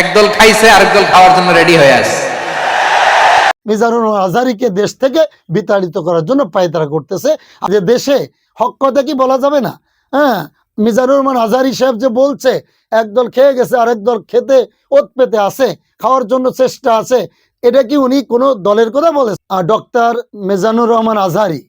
একদল খাইছে, আরেক দল খাওয়ার জন্য রেডি হয়ে আছে। মিজানুর আজহারিকে দেশ থেকে বিতাড়িত করার জন্য পায়তারা করতেছে। যে দেশে হক কথা কি বলা যাবে না? হ্যাঁ মিজানুর রহমান আজহারি সাহেব যে বলছে, একদল খেয়ে গেছে, আরেক দল খেতে ওত পেতে আছে, খাওয়ার জন্য চেষ্টা আছে, এটা কি উনি কোনো দলের কথা বলে ডক্টর মেজানুর রহমান আজহারি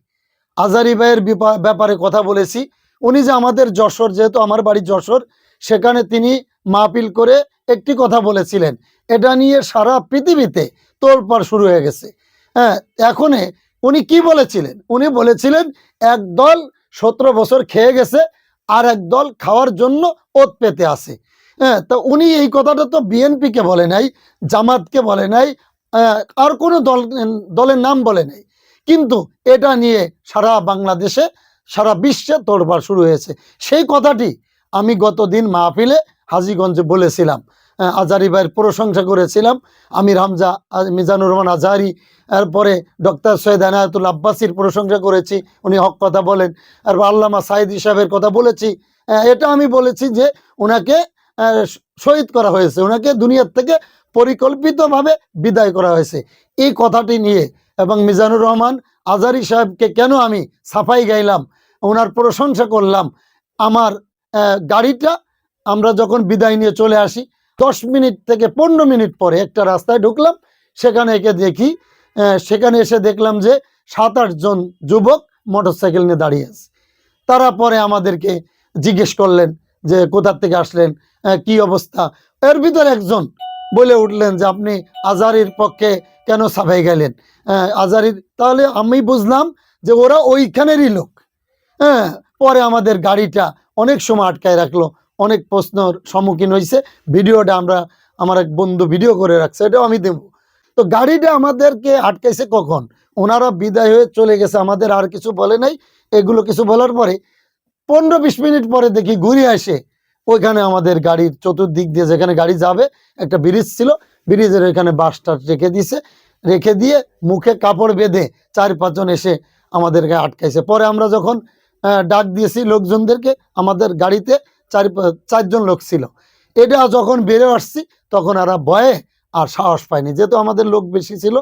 আজহারি ভাইয়ের ব্যাপারে কথা বলেছি। উনি যে আমাদের যশোর, যেহেতু আমার বাড়ি যশোর, সেখানে তিনি মাহপিল করে একটি কথা বলেছিলেন। এটা নিয়ে সারা পৃথিবীতে তোলপাড় শুরু হয়ে গেছে। হ্যাঁ এখন উনি কি বলেছিলেন? উনি বলেছিলেন, এক দল সতেরো বছর খেয়ে গেছে, আর এক দল খাওয়ার জন্য ওত পেতে আসে। হ্যাঁ তা উনি এই কথাটা তো বিএনপিকে বলে নাই, জামাতকে বলে নাই আর কোনো দল, দলের নাম বলে নাই। কিন্তু এটা নিয়ে সারা বাংলাদেশে, সারা বিশ্বে তোড়বার শুরু হয়েছে। সেই কথাটি আমি গতদিন মাহফিলে হাজিগঞ্জে বলেছিলাম আজারি ভাইয়ের প্রশংসা করেছিলাম। আমির হামজা মিজানুর রহমান আজহারি এরপরে ডক্টর সৈয়দ এনায়তুল আব্বাসির প্রশংসা করেছি, উনি হক কথা বলেন। আর আল্লামা সাইদি সাহেবের কথা বলেছি এটা আমি বলেছি যে ওনাকে শহীদ করা হয়েছে ওনাকে দুনিয়ার থেকে পরিকল্পিতভাবে বিদায় করা হয়েছে। এই কথাটি নিয়ে এবং মিজানুর রহমান আজারি সাহেবকে কেন আমি সাফাই গাইলাম, ওনার প্রশংসা করলাম, আমার গাড়িটা আমরা যখন বিদায় নিয়ে চলে আসি, দশ মিনিট থেকে পনেরো মিনিট পরে একটা রাস্তায় ঢুকলাম। সেখানে একে দেখি সেখানে এসে দেখলাম যে সাত আটজন যুবক মোটরসাইকেল নিয়ে দাঁড়িয়ে আছে। তারা পরে আমাদেরকে জিজ্ঞেস করলেন যে কোথার থেকে আসলেন কি অবস্থা? এর ভিতরে একজন বলে উঠলেন যে আপনি আজারির পক্ষে কেন সাফাই গেলেন আজারির, তাহলে আমি বুঝলাম যে ওরা ওইখানেরই লোক। হ্যাঁ পরে আমাদের গাড়িটা অনেক সময় আটকায় রাখল। অনেক প্রশ্নর সম্মুখীন হয়েছে ভিডিওটা আমরা, আমার এক বন্ধু ভিডিও করে রাখছে, এটাও আমি দেব। তো গাড়িটা আমাদেরকে আটকাইছে কখন? ওনারা বিদায় হয়ে চলে গেছে, আমাদের আর কিছু বলে নাই। এগুলো কিছু বলার পরে পনেরো বিশ মিনিট পরে দেখি ঘুরে আসে। ওইখানে আমাদের গাড়ির চতুর্দিক দিয়ে যেখানে গাড়ি যাবে, একটা ব্রিজ ছিল, ব্রিজের এখানে বাসটা রেখে দিছে। রেখে দিয়ে মুখে কাপড় বেঁধে চার পাঁচজন এসে আমাদেরকে আটকাইছে। পরে আমরা যখন ডাক দিয়েছি লোকজনদেরকে, আমাদের গাড়িতে চার চারজন লোক ছিল। এটা যখন বেড়ে আসছি, তখন এরা ভয়ে আর সাহস পায়নি। যেহেতু আমাদের লোক বেশি ছিল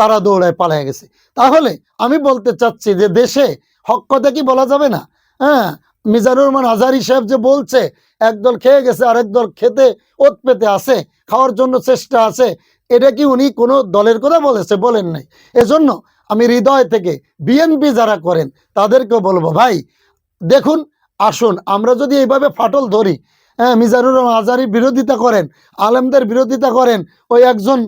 তারা দৌড়ায় পালিয়ে গেছে। তাহলে আমি বলতে চাচ্ছি যে দেশে হক কথা কি বলা যাবে না? হ্যাঁ মিজানুর রহমান আজহারি সাহেব যে বলছে একদল খেয়ে গেছে, আরেক দল খেতে ওত পেতে আছে, খাওয়ার জন্য চেষ্টা আছে। এটা কি উনি কোনো দলের কথা বলেছে? বলেন নাই। এজন্য আমি হৃদয় থেকে বিএনপি যারা করেন, তাদেরকেও বলব, ভাই, দেখুন আসুন আমরা যদি এইভাবে ফাটল ধরি হ্যাঁ মিজানুর আজারি বিরোধিতা করেন আলেমদের বিরোধিতা করেন ওই একজন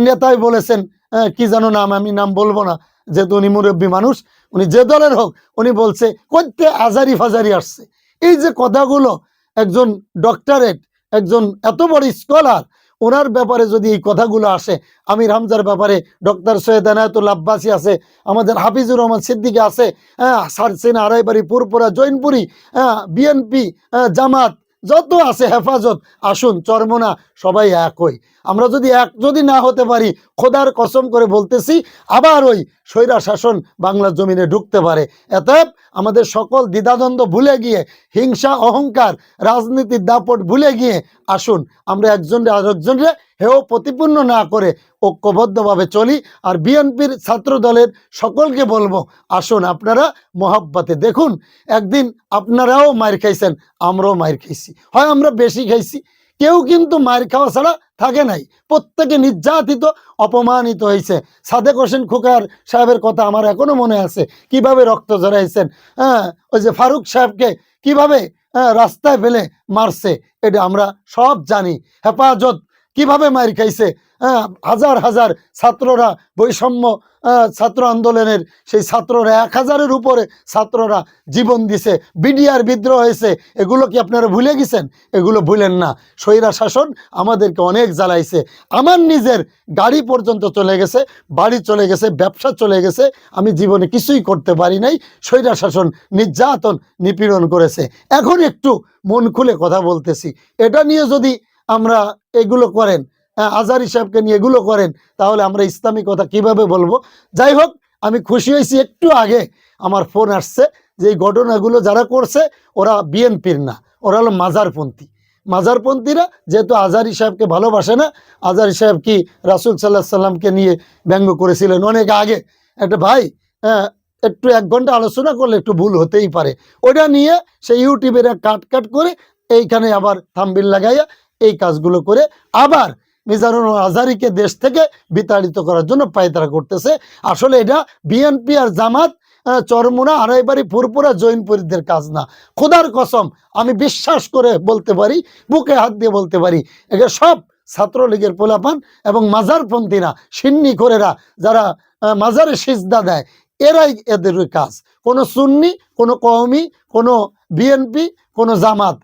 নেতাই বলেছেন আহ, কি যেন নাম আমি নাম বলব না যেহেতু উনি মুরব্বী মানুষ উনি যে দলের হোক উনি বলছে করতে আজারি ফাজারি আসছে। এই যে কথাগুলো একজন ডক্টরেট একজন এত বড় স্কলার ওনার ব্যাপারে যদি এই কথাগুলো আসে, আমির হামজার ব্যাপারে ডক্টর সৈয়দ এনায়তুল আব্বাসী আছে, আমাদের হাফিজুর রহমান সিদ্দিকে আছে হ্যাঁ সারসিনা আড়াইবাড়ি, পুরপুরা, জৈনপুরি হ্যাঁ বিএনপি জামাত, যত আছে হেফাজত, আসুন, চর্মনা, সবাই একই আমরা যদি এক, যদি না হতে পারি, খোদার কসম করে বলতেছি, আবার ওই স্বৈরা শাসন বাংলার জমিনে ঢুকতে পারে। এতএব আমাদের সকল দ্বিধাদ্বন্দ্ব ভুলে গিয়ে, হিংসা, অহংকার, রাজনীতির দাপট ভুলে গিয়ে আসুন। আমরা একজনরে আরেকজনরে হেও প্রতিপূর্ণ না করে ঐক্যবদ্ধভাবে চলি আর বিএনপির ছাত্র দলের সকলকে বলব, আসুন আপনারা মহাব্বাতে দেখুন। একদিন আপনারাও মার খাইছেন, আমরাও মার খাইছি। হয় আমরা বেশি খাইছি কেউ কিন্তু মার খাওয়া ছাড়া থাকে নাই। প্রত্যেকে নির্যাতিত অপমানিত হয়েছে সাদেক হোসেন খোকার সাহেবের কথা আমার এখনও মনে আছে। কীভাবে রক্ত ঝরাইছেন? হ্যাঁ ওই যে ফারুক সাহেবকে কীভাবে হ্যাঁ, রাস্তায় ফেলে মারছে এটা আমরা সব জানি। হেফাজত কীভাবে মার খাইছে? হাজার হাজার ছাত্ররা বৈষম্য ছাত্র আন্দোলনের সেই ছাত্ররা এক হাজারের উপরে ছাত্ররা জীবন দিছে। বিডিআর বিদ্রোহ হয়েছে, এগুলো কি আপনারা ভুলে গেছেন? এগুলো ভুলেন না। স্বৈরা শাসন আমাদেরকে অনেক জ্বালাইছে। আমার নিজের গাড়ি পর্যন্ত চলে গেছে, বাড়ি চলে গেছে, ব্যবসা চলে গেছে, আমি জীবনে কিছুই করতে পারি নাই। স্বৈরা শাসন নির্যাতন নিপীড়ন করেছে। এখন একটু মন খুলে কথা বলতেছি। এটা নিয়ে যদি আমরা এগুলো করেন আজারি সাহেবকে নিয়ে এগুলো করেন তাহলে আমরা ইসলামী কথা কীভাবে বলব? যাই হোক আমি খুশি হয়েছি একটু আগে আমার ফোন আসছে যে এই ঘটনাগুলো যারা করছে ওরা বিএনপির না ওরা হলো মাজারপন্থী। মাজারপন্থীরা যেহেতু আজারি সাহেবকে ভালোবাসে না আজারি সাহেব কি রাসুল সাল্লাহ সাল্লামকে নিয়ে ব্যঙ্গ করেছিলেন অনেক আগে? একটা ভাই হ্যাঁ, একটু এক ঘণ্টা আলোচনা করলে একটু ভুল হতেই পারে। ওটা নিয়ে সেই ইউটিউবের কাট কাট করে এইখানে আবার থাম্বিল লাগাইয়া এই কাজগুলো করে আবার মিজানুর আজারিকে দেশ থেকে বিতাড়িত করার জন্য পায়তারা করতেছে। আসলে এটা বিএনপি আর জামাত চরমুনা আড়াইবাড়ি ফুরপুরা জৈনপুরীদের কাজ না। খোদার কসম, আমি বিশ্বাস করে বলতে পারি, বুকে হাত দিয়ে বলতে পারি এগুলো সব ছাত্রলীগের পোলাপান এবং মাজারপন্থীরা, সিন্নি করেরা যারা মাজারে সিজদা দেয়, এরাই এদের কাজ। কোনো সুন্নি, কোনো কওমি, কোনো বিএনপি, কোনো জামাত।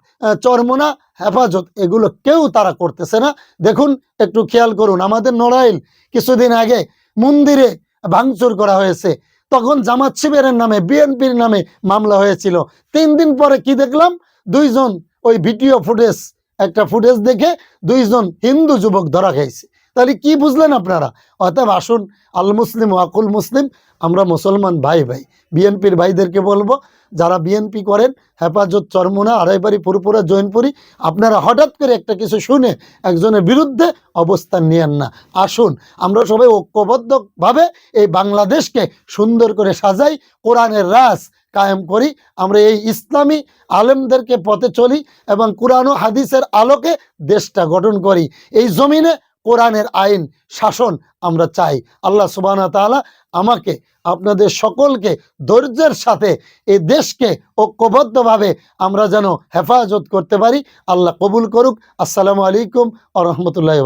চরমোনা, হেফাজত, এগুলো কেউ তারা করতেছে না। দেখুন, একটু খেয়াল করুন, আমাদের নড়াইল কিছুদিন আগে মন্দিরে ভাঙচুর করা হয়েছে। তখন জামাত শিবিরের নামে, বিএনপির নামে মামলা হয়েছিল। তিন দিন পরে কি দেখলাম? দুইজন ওই ভিডিও ফুটেজ, একটা ফুটেজ দেখে দুইজন হিন্দু যুবক ধরা খাইছে। তাহলে কি বুঝলেন আপনারা? অতএব আসুন, আল মুসলিম ও আকুল মুসলিম, আমরা মুসলমান ভাই ভাই, বিএনপির ভাইদেরকে বলব, যারা বিএনপি করেন, হেফাজত চরমুনা, আড়াইবাড়ি পুরপুরা জৈনপুরি, আপনারা হঠাৎ করে একটা কিছু শুনে একজনের বিরুদ্ধে অবস্থান নিয়েন না। আসুন, আমরা সবাই ঐক্যবদ্ধভাবে এই বাংলাদেশকে সুন্দর করে সাজাই, কোরআনের রাস কায়েম করি, আমরা এই ইসলামী আলেমদেরকে পথে চলি এবং কোরআন ও হাদিসের আলোকে দেশটা গঠন করি। এই জমিনে কোরআনের আইন, শাসন আমরা চাই। আল্লাহ সুবাহ তালা আমাকে, আপনাদের সকলকে ধৈর্যের সাথে এই দেশকে ঐক্যবদ্ধভাবে আমরা যেন হেফাজত করতে পারি। আল্লাহ কবুল করুক। আসসালামু আলাইকুম আ রহমতুল্লাহ